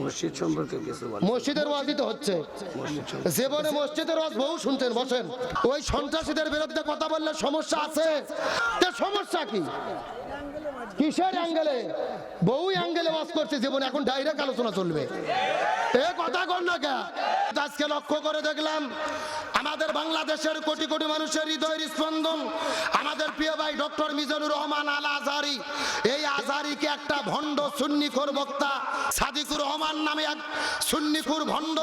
মসজিদ সম্পর্কে কিছু মসজিদের ওয়াজই তো হচ্ছে। জীবনে মসজিদের ওয়াজ বহু শুনছেন বসেন। ওই সন্ত্রাসীদের বিরুদ্ধে কথা বললে সমস্যা আছে। তা সমস্যা কি? কিসের অ্যাঙ্গেলে? বহু অ্যাঙ্গেলে ওয়াজ করছে জীবনে, এখন ডাইরেক্ট আলোচনা চলবে। এ কথা কর না কে আজকে লক্ষ্য করে দেখলাম, আমাদের বাংলাদেশের কোটি কোটি মানুষের হৃদয়ের স্পন্দন। আমাদের প্রিয় ভাই ডক্টর মিজানুর রহমান আল আজহারি এই আজহারিকে একটা ভণ্ড সুন্নিখোর বক্তা, সাদিকুর রহমান নামে এক সুন্নিখুর ভণ্ড,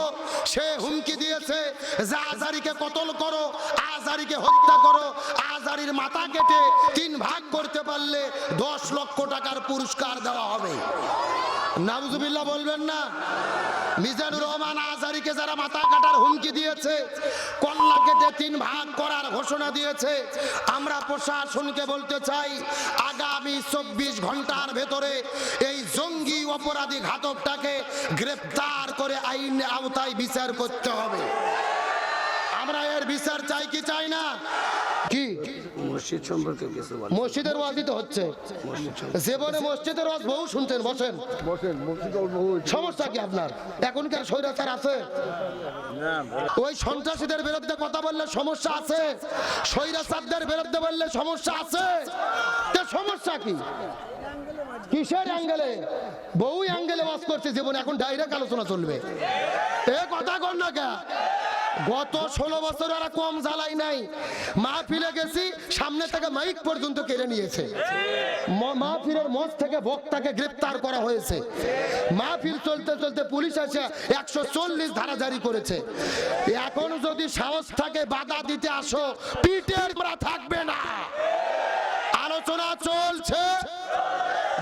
সে হুমকি দিয়েছে যে আজহারিকে কতল করো আজহারিকে হত্যা করো আজহারির মাথা কেটে তিন ভাগ করতে পারলে দশ লক্ষ টাকার পুরস্কার দেওয়া হবে। নাবজুবিল্লাহ বলবেন না। মিজানুর রহমান আজারিকে যারা মাথা কাটার হুমকি দিয়েছে, কল্লা কেটে তিন ভাগ করার ঘোষণা দিয়েছে, আমরা প্রশাসনকে বলতে চাই, আগামী চব্বিশ ঘণ্টার ভেতরে এই জঙ্গি অপরাধী ঘাতকটাকে গ্রেপ্তার করে আইন আওতায় বিচার করতে হবে। আমরা এর বিচার চাই কি চাই না? কি? মসজিদ সম্পর্কে কিছু মসজিদের ওয়াজই তো হচ্ছে। জীবনে মসজিদের ওয়াজ বহু শুনতেন বসেন। বসেন। সমস্যা কি আপনার? এখনকার স্বৈরাচার আছে? ওই সন্ত্রাসীদের বিরুদ্ধে কথা বললে সমস্যা আছে? স্বৈরাচারদের বিরুদ্ধে বললে সমস্যা আছে? সমস্যা কি? কিসের অ্যাঙ্গেলে? বহু অ্যাঙ্গেলে ওয়াজ করছে জীবন এখন ডাইরেক্ট আলোচনা চলবে। এ কথা কর না কে গত ষোলো বছর আর কম জ্বালাই নাই। মাহফিলে গেছি, সামনে থেকে মাইক পর্যন্ত কেড়ে নিয়েছে। মাহফিলের মঞ্চ থেকে বক্তাকে গ্রেপ্তার করা হয়েছে। মাহফিল চলতে চলতে পুলিশ এসে একশো চল্লিশ ধারা জারি করেছে। এখন যদি সাহস থাকে, বাধা দিতে আসো মারা থাকবে না। আলোচনা চলছে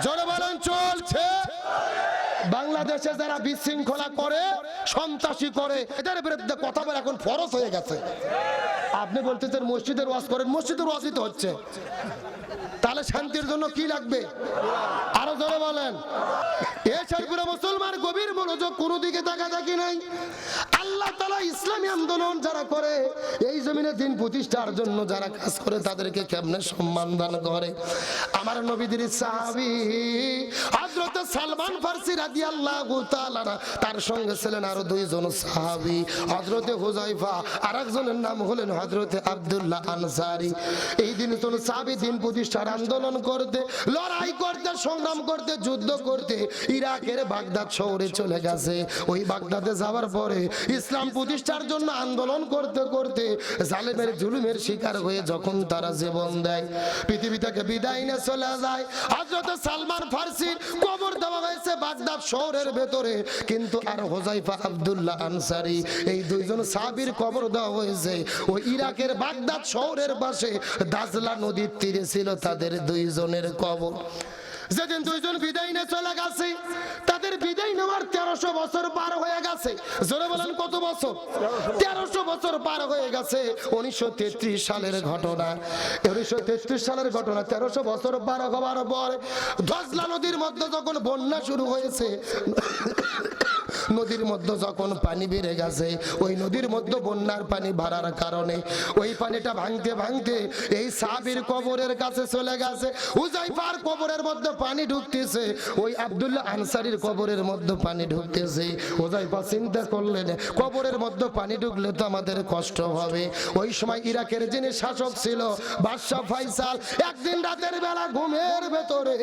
জোরে বলেন চলছে। বাংলাদেশে যারা বিশৃঙ্খলা করে, সন্ত্রাসী করে, এদের বিরুদ্ধে কথা বলে এখন ফরজ হয়ে গেছে। আপনি বলতেছেন মসজিদের ওয়াজ করেন, মসজিদের ওয়াজই তো হচ্ছে। তাহলে শান্তির জন্য কি লাগবে? আরও জোরে বলেন। এ শরীফুরা মুসলমান গভীর মনোযোগ কোনো দিকে তাকা থাকি নাই। আল্লাহ তালা ইসলামী আন্দোলন যারা করে, এই জমিনে দিন প্রতিষ্ঠার জন্য যারা কাজ করে, তাদেরকে কেমনে সম্মান দান করে? আমার নবীদের সাহাবি হযরত সালমান ফার্সি রাদিয়াল্লাহু তাআলা তার সঙ্গে ছিলেন আরও দুইজন সাহাবি। হযরতে হুজাইফা আরেকজনের নাম হলেন হযরতে আব্দুল্লাহ আনসারী। এই দিন তো সাহাবি দিন প্রতিষ্ঠার আন্দোলন করতে, লড়াই করতে, সংগ্রাম করতে, যুদ্ধ করতে ইরাকের বাগদাদ শহরে চলে গেছে। ওই বাগদাদে যাওয়ার পরে ইসলাম প্রতিষ্ঠার জন্য আন্দোলন করতে করতে জালেমের জুলুমের শিকার হয়ে যখন তারা জীবন দেয়, পৃথিবী থেকে বিদায় নিয়ে চলে যায়। হযরত সালমান ফার্সির কবর দেওয়া হয়েছে বাগদাদ শহরের ভেতরে। কিন্তু আর হোজাইফা আব্দুল্লাহ আনসারি, এই দুইজন সাবির কবর দেওয়া হয়েছে। ও ইরাকের বাগদাদ শহরের পাশে দাজলা নদীর তীরে ছিল তাদের দুইজনের কবর। যেদিন দুইজন বিদায় নিয়ে চলে গেছে, তাদের বিদায় নেওয়ার তেরোশো বছর পার হয়ে গেছে। জোরে বলেন, কত বছর? তেরোশো বছর পার হয়ে গেছে উনিশশো তেত্রিশ সালের ঘটনা। উনিশশো তেত্রিশ সালের ঘটনা, তেরোশো বছর পার হওয়ার পর ধসলা নদীর মধ্যে যখন বন্যা শুরু হয়েছে নদীর মধ্যে যখন পানি বেড়ে গেছে, ওই নদীর মধ্যে বন্যার পানি বাড়ার কারণে ওই পানিটা ভাঙতে ভাঙতে এই সাবির কবরের কাছে চলে গেছে। উজাইফার কবরের মধ্যে পানি ঢুকতেছে, ওই আব্দুল্লাহ আনসারির কবরের মধ্যে পানি ঢুকতেছে। উজাইফা চিন্তা করলেন, কবরের মধ্যে পানি ঢুকলে তো আমাদের কষ্ট হবে। ওই সময় ইরাকের যিনি শাসক ছিল, বাদশাহ ফাইসাল একদিন রাতের বেলা ঘুমের ভেতরে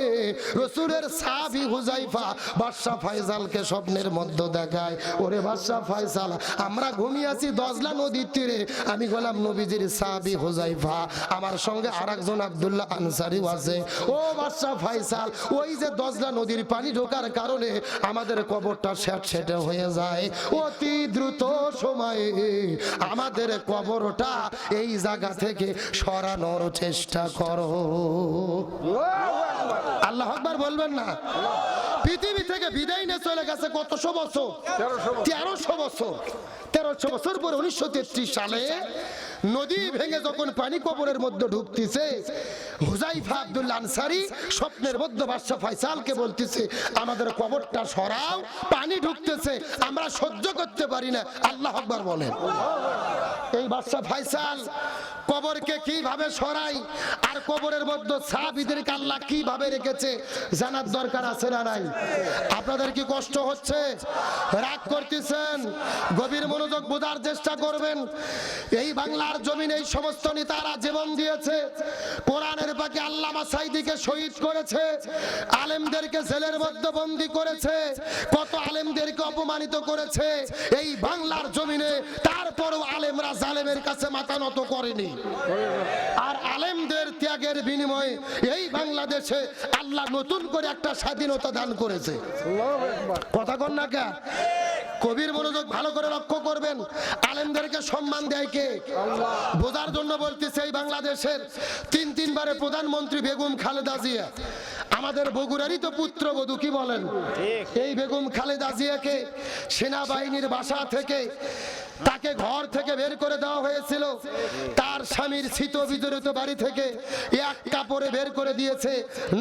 রসুলের সাবি হুজাইফা বাদশাহ ফাইসালকে স্বপ্নের মধ্যে দেখায়। ওরে বাদশাহ ফাইসাল আমরা ঘুমিয়ে আছি দজলা নদীর তীরে। আমি গোলাম নবীজির সাবি হুজাইফা আমার সঙ্গে আরেকজন আব্দুল্লাহ আনসারিও আছে। ও বাদশাহ ফাইসাল ওই যে দজলা নদীর পানি ঢোকার কারণে আমাদের কবরটা স্যাট সেটে হয়ে যায়। অতি দ্রুত সময়ে আমাদের কবরটা এই জায়গা থেকে সরানোর চেষ্টা করো। আল্লাহ আকবার বলবেন না? পৃথিবী থেকে বিদায় নিয়ে চলে গেছে কতশো বছর? তেরোশো বছর। তেরোশো বছর। পরে উনিশশো তেত্রিশ সালে নদী ভেঙে যখন পানি কবরের মধ্যে ঢুকতেছে হুজাইফা আব্দুল্লা আনসারি স্বপ্নের মধ্যে বাদশাহ ফয়সালকে বলতেছে আমাদের কবরটা সরাও পানি ঢুকতেছে আমরা সহ্য করতে পারি না। আল্লাহ আকবার বলেন। এই বাদশা ফাইসাল, কবরকে কীভাবে সরাই আর কবরের মধ্যে সাহাবিদেরকে আল্লাহ কীভাবে রেখেছে জানার দরকার আছে না নাই? আপনাদের কি কষ্ট হচ্ছে? রাগ করতেছেন? গভীর মনোযোগ বোঝার চেষ্টা করবেন। এই বাংলার জমিন এই সমস্ত নেতারা জীবন দিয়েছে। পাকে আল্লামা সাইদিকে শহীদ করেছে, আলেমদেরকে জেলের মধ্যে বন্দি করেছে, কত আলেমদেরকে অপমানিত করেছে, এই বাংলার জমিনে তারপরও আলেমরা জালেমের কাছে মাথা নত করেনি। আর আলেমদের ত্যাগের বিনিময়ে এই বাংলাদেশে আল্লাহ নতুন করে একটা স্বাধীনতা দান করেছে। কথা কন না কে? কবির মনোযোগ ভালো করে লক্ষ্য করবেন। আলেমদেরকে সম্মান দেয় কে? বোঝার জন্য বলতেছে এই বাংলাদেশের তিন তিনবারে প্রধানমন্ত্রী বেগম খালেদা জিয়া। আমাদের বগুড়ারই তো পুত্রবধূ কি বলেন? এই বেগম খালেদা জিয়াকে সেনাবাহিনীর বাসা থেকে, তাকে ঘর থেকে বের করে দেওয়া হয়েছিল। তার স্বামীর শীত বিজড়িত বাড়ি থেকে এক কাপড়ে বের করে দিয়েছে।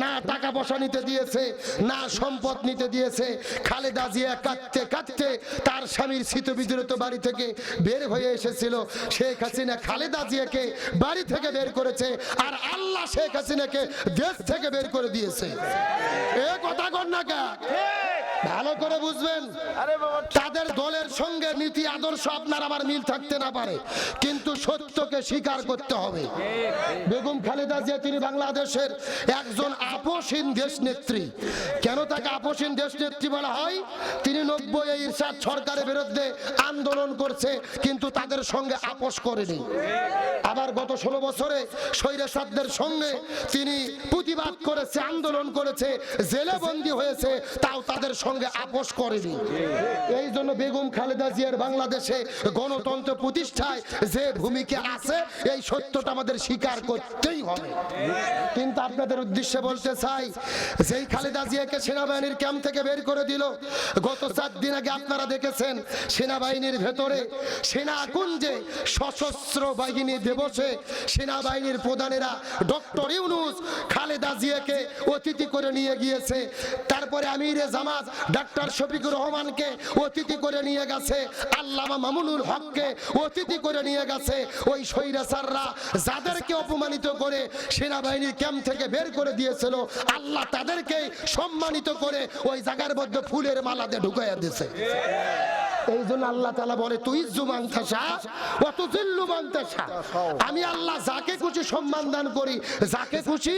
না টাকা পয়সা নিতে দিয়েছে, না সম্পদ নিতে দিয়েছে। খালেদা জিয়া কাঁদতে কাঁদতে তার স্বামীর শীত বিজড়িত বাড়ি থেকে বের হয়ে এসেছিল। শেখ হাসিনা খালেদা জিয়াকে বাড়ি থেকে বের করেছে। আর আল্লাহ শেখ হাসিনাকে দেশ থেকে বের করে দিয়েছে। এ কথা কর না কা ভালো করে বুঝবেন? তাদের দলের সঙ্গে নীতি আদর্শ আপনার আমার মিল থাকতে না পারে। কিন্তু সত্যকে স্বীকার করতে হবে। বেগম খালেদা জিয়া তিনি বাংলাদেশের একজন আপোষহীন দেশ নেত্রী কেন তাকে আপোষহীন দেশ নেত্রী বলা হয়? তিনি নব্বই ইরশাদ সরকারের বিরুদ্ধে আন্দোলন করছে কিন্তু তাদের সঙ্গে আপোষ করেনি। আবার গত ষোলো বছরে স্বৈরাচারদের সঙ্গে তিনি প্রতিবাদ করেছে আন্দোলন করেছে জেলে বন্দী হয়েছে তাও তাদের সঙ্গে আপোষ করেনি। এই জন্য বেগম খালেদা জিয়ার বাংলাদেশে গণতন্ত্র প্রতিষ্ঠায় যে ভূমিকা আছে, এই সত্যটা আমাদের স্বীকার করতেই হবে। কিন্তু আপনাদের উদ্দেশ্যে বলতে চাই, যেই খালেদা জিয়াকে সেনাবাহিনীর ক্যাম্প থেকে বের করে দিল, গত চার দিন আগে আপনারা দেখেছেন, সেনাবাহিনীর ভেতরে সেনাকুঞ্জে সশস্ত্র বাহিনী দিবসে সেনাবাহিনীর প্রধানেরা ডক্টর ইউনুস খালেদা জিয়াকে অতিথি করে নিয়ে গিয়েছে। তারপরে আমিরে জামাত ডাক্তার শফিকুর রহমানকে অতিথি করে নিয়ে গেছে, আল্লামা মামুনুল হককে অতিথি করে নিয়ে গেছে। ওই স্বৈরাচাররা যাদেরকে অপমানিত করে সেনাবাহিনীর ক্যাম্প থেকে বের করে দিয়েছিল, আল্লাহ তাদেরকে সম্মানিত করে ওই জায়গার মধ্যে ফুলের মালাতে ঢুকাইয়া দিয়েছে এই জন্য আল্লাহ তালা বলে, তুই থাসা অত আমি আল্লাহ যাকে খুশি সম্মান দান করি, যাকে খুশি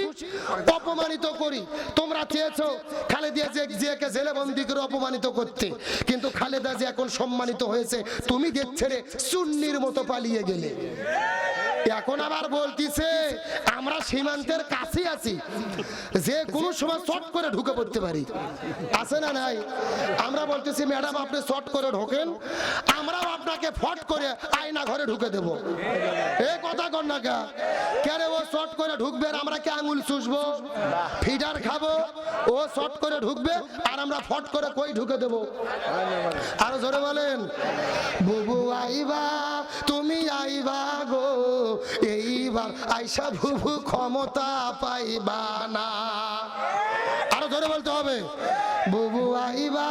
অপমানিত করি। তোমরা চেয়েছো খালেদা জিয়া জিয়াকে জেলে বন্দি করে অপমানিত করতে, কিন্তু খালেদা যে এখন সম্মানিত হয়েছে। তুমি দেখছে রে চুন্নির মতো পালিয়ে গেলে। এখন আবার বলতিছে, আমরা সীমান্তের কাছে আছি। যে কোনো সময় শর্ট করে ঢুকে পড়তে পারি। আছে না নাই? আমরা বলতেছি, ম্যাডাম, আপনি শর্ট করে ঢোকেন। আমরাও আপনাকে ফট করে আয়না ঘরে ঢুকে দেব। এ কথা কর না কে কেরে ও শর্ট করে ঢুকবে আর আমরা কি আঙুল চুষবো? ফিডার খাব, ও শর্ট করে ঢুকবে আর আমরা ফট করে কই ঢুকে দেব? আরও জোরে বলেন, বুবু আইবা, তুমি আইবা গো। এইবার আইসা ভুবু ক্ষমতা পাইবা না। আরও ধরে বলতে হবে। বুবু আইবা,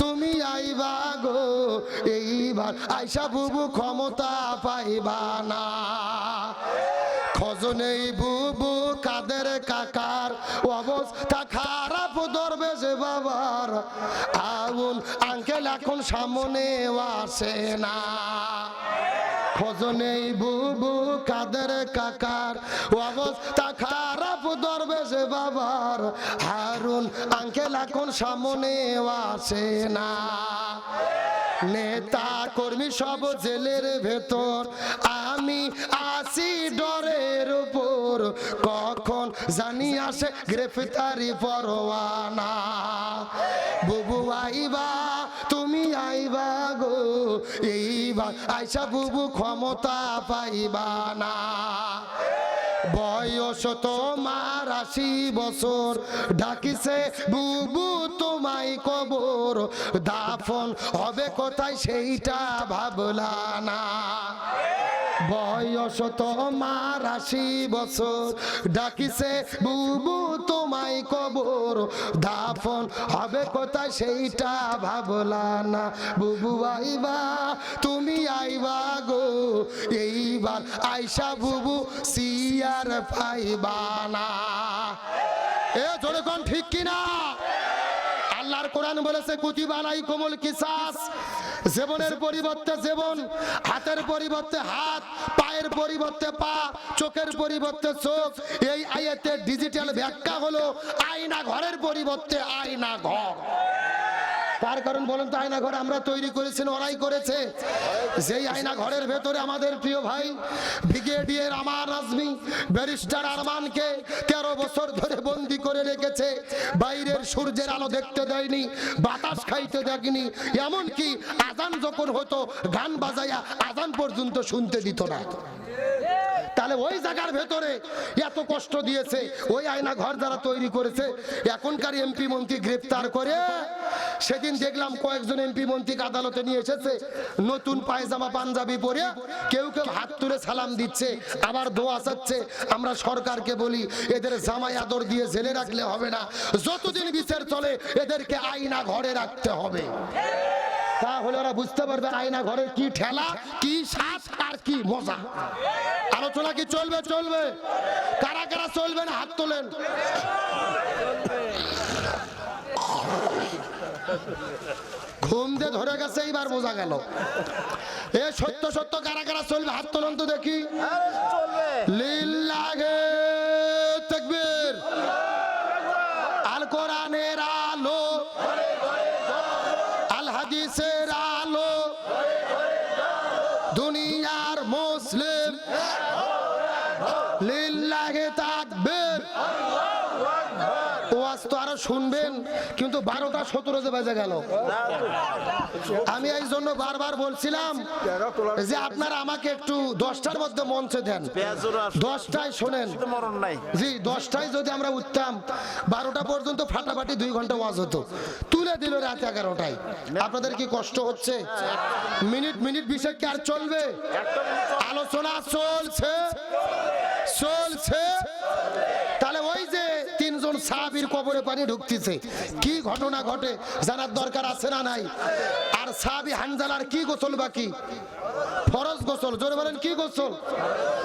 তুমি আইবা গো, এইবার আইসা বুবু ক্ষমতা পাইবা না। খজনেই বুবু কাদের কাকার অবস্থা খারাপ ধরবে যে বাবার আগুন। আঙ্কেল এখন সামনে আসে না। খোঁজনেই বুবু কাদের কাকার অবস্থা খারাপ ধরবে যে বাবার। হারুন, আঙ্কেল এখন সামনে আসে না। নেতা কর্মী সব জেলের ভেতর। আমি আসি ডরের উপর। কখন জানি আসে গ্রেফতারি পরোয়ানা। বুবু আইবা আইবা গো, এইবার আইসা বুবু ক্ষমতা পাইবা না। বয়স তোমার আশি বছর, ডাকিছে বুবু তোমায় কবর। দাফন হবে কোথায় সেইটা ভাবলা না। বয়স তোমার আশি বছর। ডাকিছে, বুবু, তোমায় কবর দাফন হবে কোথায় সেইটা ভাবলা না। বুবু, আইবা, তুমি আইবা গো। এইবার আইসা বুবু, সিয়ার পাইবা না। এ জোরে কোন ঠিক কিনা? আল্লাহর কোরআন বলেছে কুতিবালাই কোমল কিসাস। জীবনের পরিবর্তে জীবন, হাতের পরিবর্তে হাত, পায়ের পরিবর্তে পা, চোখের পরিবর্তে চোখ। এই আয়াতের ডিজিটাল ব্যাখ্যা হলো আয়না ঘরের পরিবর্তে আয়না ঘর। তার কারণ বলেন তো আয়না ঘর আমরা তৈরি করেছি ওরাই করেছে। যেই আয়না ঘরের ভেতরে আমাদের প্রিয় ভাই, ব্রিগেডিয়ার আমান আজমি ব্যারিস্টার আরমানকে তেরো বছর ধরে বন্দি করে রেখেছে। বাইরের সূর্যের আলো দেখতে দেয়নি, বাতাস খাইতে দেখনি এমনকি আজান যখন হতো, গান বাজাইয়া আজান পর্যন্ত শুনতে দিত না। তাহলে ওই জায়গার ভেতরে এত কষ্ট দিয়েছে, ওই আয়না ঘর যারা তৈরি করেছে, এখনকার এমপি মন্ত্রী গ্রেপ্তার করে। সেদিন দেখলাম কয়েকজন এমপি মন্ত্রীকে আদালতে নিয়ে এসেছে, নতুন পায়জামা, পাঞ্জাবি পরে কেউ কেউ হাত তুলে সালাম দিচ্ছে, আবার দোয়া চাচ্ছে। আমরা সরকারকে বলি, এদের জামাই আদর দিয়ে জেলে রাখলে হবে না। যতদিন বিচার চলে, এদেরকে আয়না ঘরে রাখতে হবে। তাহলে ওরা বুঝতে পারবে আয়না ঘরের কি ঠেলা কি শ্বাস আর কি মজা। আলোচনা কি চলবে? চলবে। কারা কারা চলবে না হাত তোলেন। ঘুম দিয়ে ধরে গেছে এইবার বোঝা গেল। এ সত্য সত্য কারা কারা চলবে? হাত তোলেন তো দেখি। লিল্লাহে তাকবীর মুসলিম। লিল্লাহে তাকবীর। আরও শুনবেন কিন্তু বারোটা সতেরো যে বাজে গেল। আমি এই জন্য বারবার বলছিলাম যে আপনারা আমাকে একটু দশটার মধ্যে মঞ্চে দেন। দশটায় শোনেন। জি দশটায় যদি আমরা উঠতাম বারোটা পর্যন্ত ফাটাফাটি দুই ঘণ্টা ওয়াজ হতো। তুলে দিল রাত এগারোটায়। আপনাদের কি কষ্ট হচ্ছে? মিনিট মিনিট বিষয় কি আর চলবে? আলোচনা চলছে। চলছে তাহলে ওই যে তিনজন সাহাবির কবরে পানি ঢুকতেছে। কি ঘটনা ঘটে জানার দরকার আছে না নাই? আর সাহাবি হানজালার কি গোসল বাকি? ফরজ গোসল জোরে বলেন কি গোসল?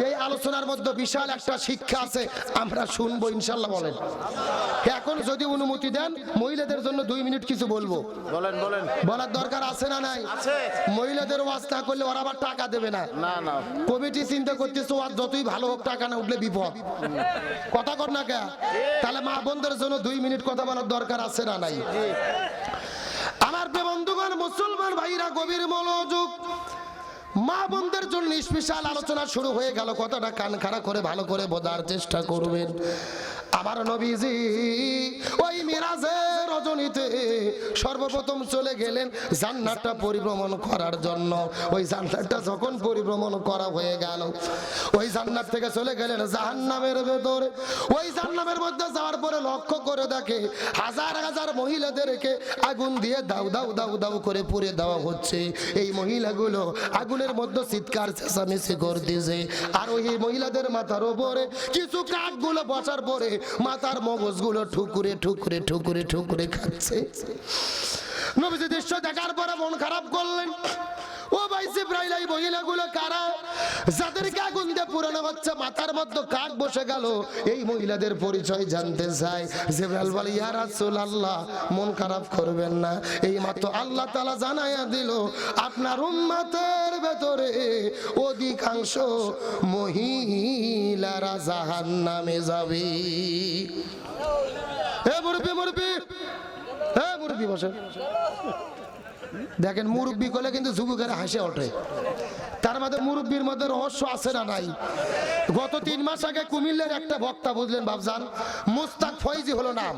এই আলোচনার মধ্যে বিশাল একটা শিক্ষা আছে আমরা শুনব ইনশাল্লাহ বলেন। এখন যদি অনুমতি দেন মহিলাদের জন্য দুই মিনিট কিছু বলব। বলেন বলেন। বলার দরকার আছে না নাই? আছে। মহিলাদের ওয়াজ না করলে ওরা আবার টাকা দেবে না। না না। কমিটি চিন্তা করতেছে ওয়াজ যতই ভালো হোক টাকা না উঠলে বিপদ। কথা কর না কে? তাহলে মা বোনদের জন্য দুই মিনিট কথা বলার দরকার আছে না নাই? প্রিয় বন্ধুগণ মুসলমান ভাইরা গভীর মনোযোগ, মা বোনদের জন্য স্পেশাল আলোচনা শুরু হয়ে গেল। কথাটা কান খাড়া করে ভালো করে বোঝার চেষ্টা করবেন। আমার নবীজি ওই মিরাজের রজনীতে সর্বপ্রথম চলে গেলেন জান্নাতটা পরিভ্রমণ করার জন্য। ওই জান্নাতটা যখন পরিভ্রমণ করা হয়ে গেল, ওই জান্নাত থেকে চলে গেলেন জাহান্নামের ভেতরে। ওই জাহান্নামের মধ্যে যাওয়ার পরে লক্ষ্য করে দেখে হাজার হাজার মহিলাদেরকে আগুন দিয়ে দাউ দাউ দাউ দাউ করে পুড়ে দেওয়া হচ্ছে। এই মহিলাগুলো আগুনের মধ্যে চিৎকার, চেঁচামেচি করতেছে। আর ওই মহিলাদের মাথার উপরে কিছু কাঠগুলো বসার পরে মাথার মগজগুলো ঠুকুরে ঠুকুরে ঠুকুরে ঠুকুরে খাচ্ছে নবীজি দৃশ্য দেখার পরে মন খারাপ করলেন। ও ভাই জিব্রাইল, এই মহিলাগুলো কারা? যাদেরকে আগুন দিয়ে পুরানো হচ্ছে, মাথার মধ্যে কাক বসে গেল। এই মহিলাদের পরিচয় জানতে চাই। জিব্রাইল বলে, ইয়া রাসূলুল্লাহ, মন খারাপ করবেন না। এই মাত্র আল্লাহ তাআলা জানাইয়া দিল, আপনার উম্মতের ভেতরে অধিকাংশ মহিলারা জাহান্নামে যাবে। দেখেন, মুরব্বি করলে কিন্তু যুবকেরা হাসে ওঠে তার মধ্যে মুরব্বির মধ্যে রহস্য আছে না নাই? গত তিন মাস আগে কুমিল্লার একটা বক্তা বুঝলেন বাবজান মুস্তাক ফয়জি হলো নাম।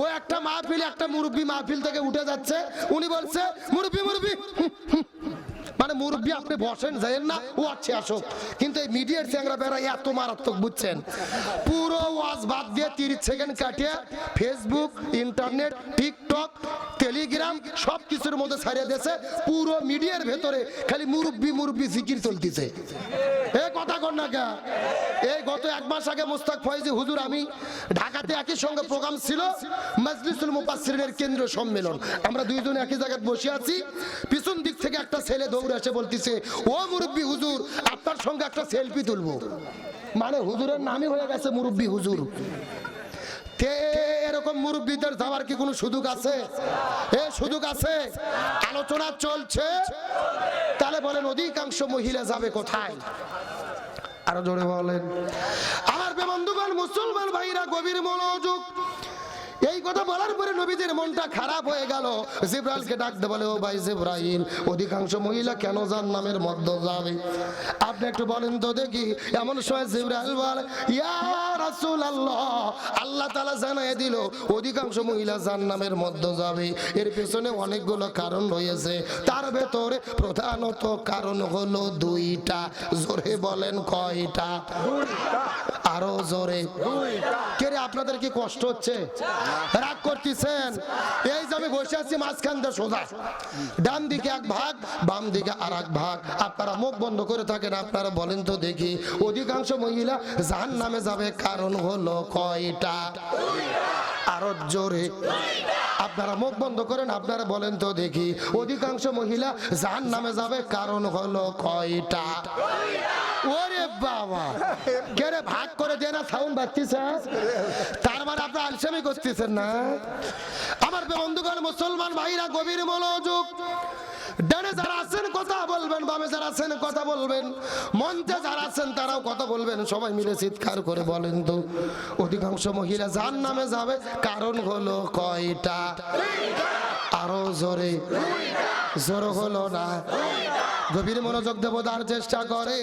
ও একটা মাহফিল, একটা মুরব্বি মাহফিল থেকে উঠে যাচ্ছে। উনি বলছে, মুরব্বি মুরব্বি মানে মুরব্বী, আপনি বসেন যাইেন না, ও আছে আসুক। কিন্তু এই মিডিয়ার চ্যাংরা বেড়া এত মারাত্মক বুঝছেন। পুরো ওয়াজ বাদ দিয়ে তিরিশ সেকেন্ড কাটিয়ে ফেসবুক ইন্টারনেট টিকটক টেলিগ্রাম সব কিছুর মধ্যে ছাড়িয়ে দিয়েছে। পুরো মিডিয়ার ভেতরে খালি মুরব্বি মুরব্বি জিকির চলতেছে। এ কথা কর না এই গত এক মাস আগে ফয়েজি হুজুর আমি ঢাকাতে একই সঙ্গে প্রোগ্রাম ছিল, মজলিসুল কেন্দ্রীয় সম্মেলন। আমরা দুইজন একই জায়গায় বসে আছি। পিছন দিক থেকে একটা ছেলে দৌড়ে এসে বলতেছে, ও মুরব্বি হুজুর, আপনার সঙ্গে একটা সেলফি তুলবো। মানে হুজুরের নামই হয়ে গেছে মুরব্বি হুজুর। তে এরকম মুরব্বীদের যাওয়ার কি সুযোগ আছে? এ সুযোগ আছে? আলোচনা চলছে। তাহলে বলেন অধিকাংশ মহিলা যাবে কোথায়? আরও জোরে বলেন। আমার বন্ধুগণ, মুসলমান ভাইরা, গভীর মনোযোগ। কথা বলার পরে নবীদের মনটা খারাপ হয়ে গেল। জিব্রাইলকে ডাকতে বলে ও ভাই জিব্রাইল অধিকাংশ মহিলা কেন জান নামের মধ্যে যাবে? আপনি একটু বলেন তো দেখি এমন সময় জিব্রাইল বলে ইয়া রাসূলুল্লাহ। আল্লাহ তাআলা জানিয়ে দিল অধিকাংশ মহিলা জান্নামের মধ্যে যাবে। এর পেছনে অনেকগুলো কারণ রয়েছে। তার ভেতরে প্রধানত কারণ হলো দুইটা। জোরে বলেন কয়টা? আরও জোরে। কে রে আপনাদের কি কষ্ট হচ্ছে? রাগ করতেছেন। এই যে আমি বসে আছি, মাঝখান দিয়ে সোজা। ডান দিকে এক ভাগ, বাম দিকে আর এক ভাগ। আপনারা মুখ বন্ধ করে থাকেন, আপনারা বলেন তো দেখি। অধিকাংশ মহিলা জাহান নামে যাবে, কারণ হলো কয়টা? আরও জোরে। আপনারা মুখ বন্ধ করেন, আপনারা বলেন তো দেখি। অধিকাংশ মহিলা জাহান নামে যাবে, কারণ হলো কয়টা? ভাগ করে না সাউন্ড তার মানে আপনি আলসেমি করতেছেন না? আমার বন্ধুগণ, মুসলমান ভাইরা, গভীর মনোযোগ। ডানে যারা আছেন, কথা বলবেন, বামে যারা আছেন, কথা বলবেন। মঞ্চে যারা আছেন, তারাও কথা বলবেন। সবাই মিলে চিৎকার করে বলেন তো, অধিকাংশ মহিলা যার নামে যাবে, কারণ হলো কয়টা? আরও জোরে। জোর হলো না। গভীর মনোযোগ দেব তার চেষ্টা করে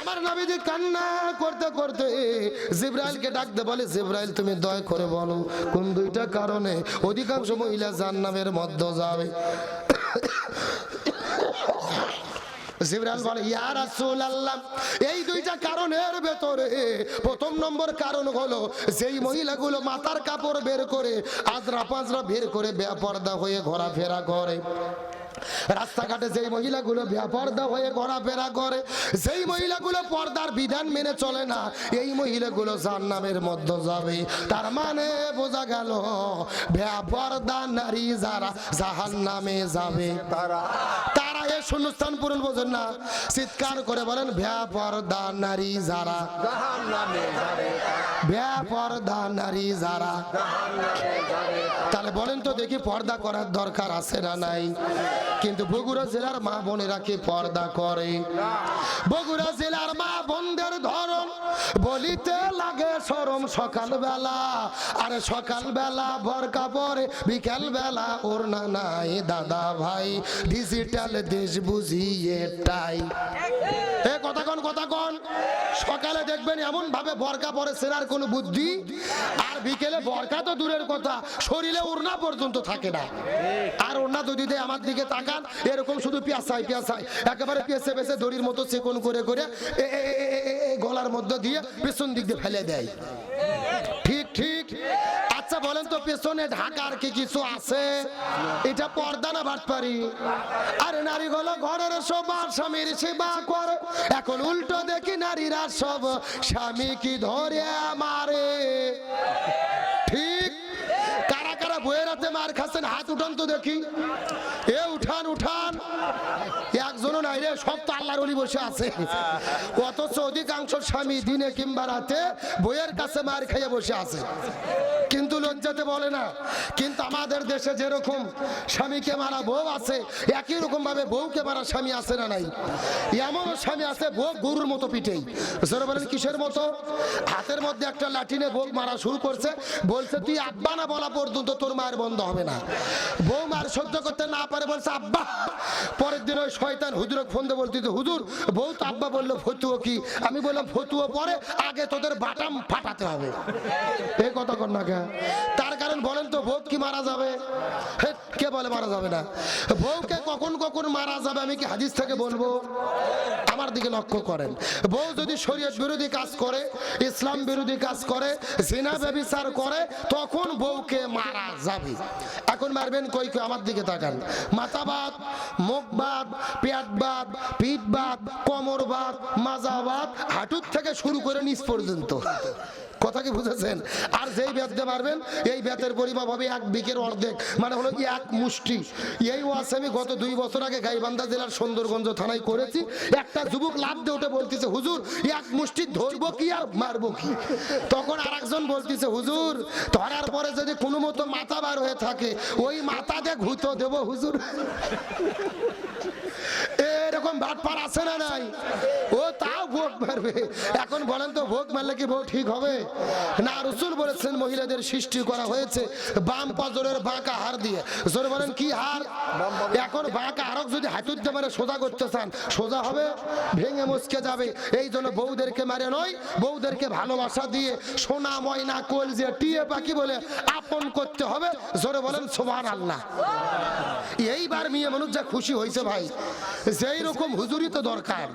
আমার নবীজি কান্না করতে করতে জিব্রাইলকে ডাকতে বলে, জিব্রাইল, তুমি দয়া করে বলো, কোন দুইটা কারণে অধিকাংশ মহিলা জান্নামের মধ্যে যাবে? জিবরাল বলে, ইয়া রাসূলুল্লাহ, এই দুইটা কারণের প্রথম নম্বর কারণ হলো যেই মহিলাগুলো মাথার কাপড় বের করে আজরা পাজরা বের করে বেপর্দা হয়ে ঘোরাফেরা করে। রাস্তাঘাটে যেই মহিলাগুলো বেপর্দা হয়ে ঘোরাফেরা করে যেই মহিলাগুলো পর্দার বিধান মেনে চলে না এই মহিলাগুলো জান্নামের মধ্যে যাবে। তার মানে বোঝা গেল বেপর্দা নারী যারা জাহান্নামে যাবে। তারা। তারা এই শূন্যস্থান পূরণ বোঝেন না। চিৎকার করে বলেন বেপর্দা নারী যারা বেপর্দা নারী যারা তাহলে বলেন তো দেখি পর্দা করার দরকার আছে না নাই? কিন্তু বগুড়া জেলার মা বোনেরা কি পর্দা করে? বগুড়া জেলার মা বোনদের ধরন বলিতে লাগে সরম সকালবেলা। আরে সকালবেলা বরকা পরে বিকাল বেলা ওর না নাই দাদা ভাই। ডিজিটাল দেশ বুঝি এটাই এ কথা কন কথা কন। সকালে দেখবেন এমন ভাবে বরকা পরে সেরার কোনো বুদ্ধি? আর বিকেলে বরকা তো দূরের কথা। শরীরে ওড়না পর্যন্ত থাকে না। আর ওড়না যদি দেয় আমার দিকে তাকান, এরকম শুধু পিয়াসাই পিয়াসাই একেবারে পিয়াসে পেঁচে দড়ির মতো চেকন করে করে গলার মধ্যে দিয়ে পেছন দিক দিয়ে ফেলে দেয়। ঠিক ঠিক। আচ্ছা বলেন তো পেছনে ঢাকার কি কিছু আছে? এটা পর্দা না বাট পারি আরে, নারীগুলো ঘরের সবার স্বামীর সেবা করে। এখন উল্টো দেখি নারীরা সব, স্বামী কি ধরে মারে ঠিক কারা কারা বইয়ের মার খাচ্ছেন, হাত উঠান তো দেখি। এ উঠান উঠান। একজনও নাই রে, সব তো অলি বসে আছে। অথচ অধিকাংশ স্বামী দিনে কিংবা রাতে বইয়ের কাছে মার খাইয়ে বসে আছে। কিন্তু লজ্জাতে বলে না। কিন্তু আমাদের দেশে যেরকম স্বামীকে মারা বউ আছে, একই রকম ভাবে বউকে মারা স্বামী আছে না নাই? এমন স্বামী আছে, বউ গরুর মতো পিঠেই। বলেন, কিসের মতো? হাতের মধ্যে একটা লাঠিনে বউ মারা শুরু করছে, বলছে, তুই আব্বা না বলা পর্যন্ত তোর মায়ের বন্ধ হবে না। বউ মার সহ্য করতে না পারে, বলছে, আব্বা। পরের দিন ওই শয়তান হুজুর ভদ্রলোক ফোন দিয়ে বলতে হুজুর, বউ তো আব্বা বলল, ফতুয়ো কি? আমি বললাম, ফতুয়ো পরে, আগে তোদের বাটাম ফাটাতে হবে। এই কথা কর না তার কারণ বলেন তো, বউ কি মারা যাবে? কে বলে মারা যাবে না? বউকে কখন কখন মারা যাবে আমি কি হাদিস থেকে বলব? আমার দিকে লক্ষ্য করেন। বউ যদি শরীয়ত বিরোধী কাজ করে, ইসলাম বিরোধী কাজ করে, জিনা ব্যবিচার করে, তখন বউকে মারা যাবে। এখন মারবেন কই কই আমার দিকে তাকান। মাথা মুখবাদ মুখ বাদ পেট বাদ পিঠ বাদ কোমর বাদ মাজা বাদ হাঁটুর থেকে শুরু করে নিচ পর্যন্ত। কথা কি বুঝেছেন? আর যেই ব্যাতে মারবেন, এই ব্যাতের পরিমাপ হবে এক বিকের অর্ধেক। মানে হলো কি এক মুষ্টি। এই ওয়াজ আমি গত দুই বছর আগে গাইবান্ধা জেলার সুন্দরগঞ্জ থানায় করেছি। একটা যুবক লাভ দিয়ে উঠে বলতেছে, হুজুর, এক মুষ্টি ধরবো কি আর মারবো কি? তখন আর একজন বলতেছে, হুজুর, ধরার পরে যদি কোনো মতো মাথা বার হয়ে থাকে, ওই মাথা দিয়ে ঘুতো দেবো, হুজুর। এরকম বাটপার আছে না নাই? ও তাও ভোগ মারবে। এখন বলেন তো, ভোগ মারলে কি ভোগ ঠিক হবে? না, রসুল বলেছেন মহিলাদের সৃষ্টি করা হয়েছে বাম পজরের বাঁকা হার দিয়ে। জোর বলেন, কি হার এখন বাঁকা হারক যদি হাতুরতে মারে, সোজা করতে চান, সোজা হবে, ভেঙে মুচকে যাবে। এই জন্য বউদেরকে মারে নয়, বউদেরকে ভালোবাসা দিয়ে সোনা, ময়না কোল যে টিয়ে পাখি বলে আপন করতে হবে। জোরে বলেন সোমান আল্লাহ এইবার মেয়ে মানুষ যা খুশি হয়েছে ভাই। যেই রকম হুজুরি তো দরকার